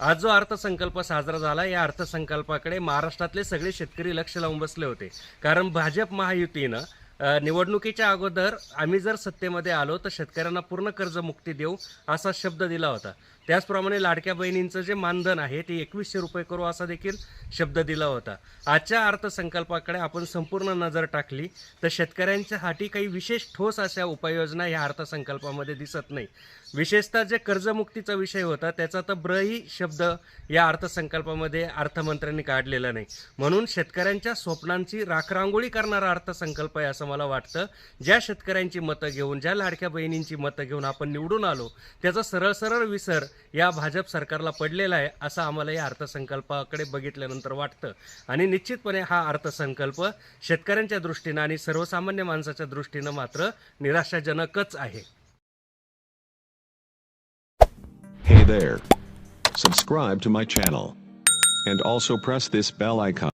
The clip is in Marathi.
आज जो अर्थसंकल्प साजरा झाला या अर्थसंकल्पाकडे महाराष्ट्रातले सगळे शेतकरी लक्ष लावून बसले होते. कारण भाजप महायुतीनं निवडणुकीच्या अगोदर आम्ही जर सत्तेमध्ये आलो तर शेतकऱ्यांना पूर्ण कर्जमुक्ती देऊ असा शब्द दिला होता. त्याचप्रमाणे लाडक्या बहिणींचं जे मानधन आहे ते एकवीसशे रुपये करू असा देखील शब्द दिला होता. आजच्या अर्थसंकल्पाकडे आपण संपूर्ण नजर टाकली तर शेतकऱ्यांच्या हाती काही विशेष ठोस अशा उपाययोजना या अर्थसंकल्पामध्ये दिसत नाही. विशेषतः जे कर्जमुक्तीचा विषय होता त्याचा तर ब्रही शब्द या अर्थसंकल्पामध्ये अर्थमंत्र्यांनी काढलेला नाही. म्हणून शेतकऱ्यांच्या स्वप्नांची राखरांगोळी करणारा अर्थसंकल्प आहे असं मला वाटतं ज्या शेतकऱ्यांची मतं घेऊन ज्या लाडक्या बहिणींची मतं घेऊन आपण निवडून आलो त्याचा सरळ सरळ विसर या भाजप सरकारला पडलेला आहे असं आम्हाला या अर्थसंकल्पाकडे बघितल्यानंतर वाटतं आणि निश्चितपणे हा अर्थसंकल्प शेतकऱ्यांच्या दृष्टीनं आणि सर्वसामान्य माणसाच्या दृष्टीनं मात्र निराशाजनकच आहे Hey there. Subscribe to my channel. And also press this bell icon.